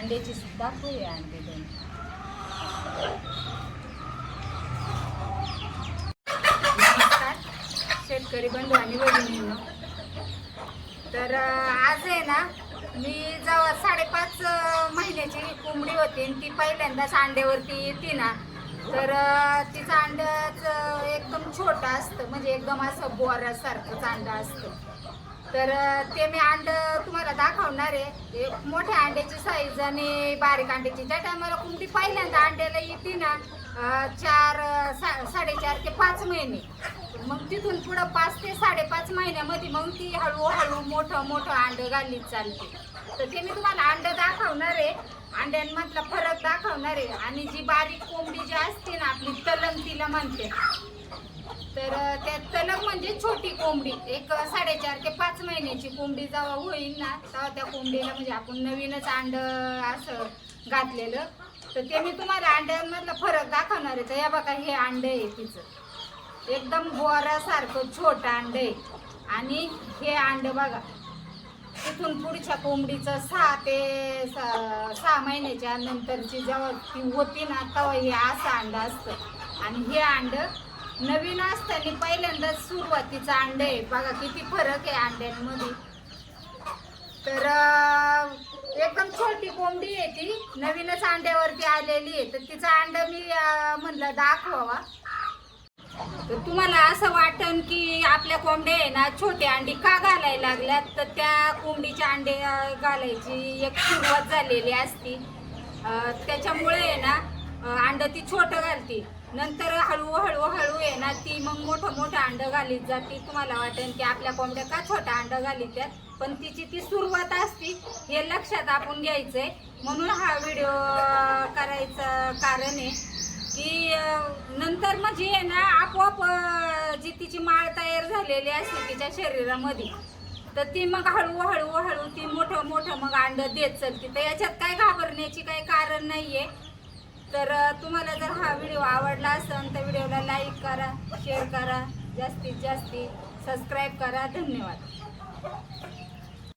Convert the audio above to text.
अंड्याची दाखवूया अंडे दोन. नमस्कार. शेतकरी बंधू आणि भगिनींनो तर आज आहे ना मी जवळ साडेपाच महिन्याची कोंबडी होती आणि ती पहिल्यांदाच अंड्यावरती येते ना. तर तिचं अंड्याच एकदम छोटं असतं. म्हणजे एकदम असं बोरासारखंच अंडा असतं. तर ते मी अंड तुम्हाला दाखवणार आहे. एक मोठ्या अंड्याची साईज आणि बारीक अंड्याची. ज्या टायमाला कोंबडी पहिल्यांदा अंड्याला येते ना चार सा- साडेचार ते पाच महिने. मग तिथून पुढं पाच ते साडेपाच महिन्यामध्ये मग ती हळूहळू मोठं मोठं अंड घालीत चालते. तर ते मी तुम्हाला अंड दाखवणार आहे. अंड्यांमधला फरक दाखवणार आहे. आणि जी बारीक कोंबडी जी असते ना आपली तलंग तिला म्हणते तर त्या तलग म्हणजे छोटी कोंबडी. एक साडेचार ते पाच महिन्याची कोंबडी जेव्हा होईल ना तेव्हा त्या कोंबडीला म्हणजे आपण नवीनच अंड असं घातलेलं. तर ते मी तुम्हाला अंड्यांमधला फरक दाखवणार आहे. तर या बघा हे अंड आहे तिचं. एकदम गोरासारखं छोटं अंड आहे. आणि हे अंड बघा तिथून पुढच्या कोंबडीचं सहा ते सहा महिन्याच्या नंतरची जेव्हा ती होती ना तेव्हा हे असं अंड असतं. आणि हे अंड नवीन असताना पहिल्यांदाच सुरुवातीचं अंडे आहे. बघा किती फरक आहे अंड्यांमध्ये. तर एकदम छोटी कोंबडी आहे ती. नवीनच अंड्यावरती आलेली आहे. तर तिचं अंडा मी म्हणलं दाखवावा. तर तुम्हाला असं वाटन की आपल्या कोंबड्या आहे ना छोटे अंडी का घालायला लागल्यात? तर त्या कोंबडीच्या अंडे घालायची एक सुरुवात झालेली असती. त्याच्यामुळे आहे ना अंड ती छोटं घालती. नंतर हळूहळू हळू आहे ना ती मग मोठं मोठं अंड घालीत जाते. तुम्हाला वाटेल की आपल्या कोंबड्या का छोटा अंड घालीत त्यात पण तिची ती सुरुवात असती हे लक्षात आपण घ्यायचंय. म्हणून हा व्हिडिओ करायचं कारण आहे की नंतर म्हणजे आहे ना आपोआप जी तिची माळ तयार झालेली असते तिच्या शरीरामध्ये तर ती मग हळूहळू हळू हळू ती मोठं मोठं मग अंड देत चलते. तर याच्यात काय घाबरण्याची काही कारण नाहीये. तर तुम्हाला जर हा व्हिडिओ आवडला असेल तर व्हिडिओला लाईक करा शेअर करा. जास्तीत जास्ती सबस्क्राईब करा. धन्यवाद.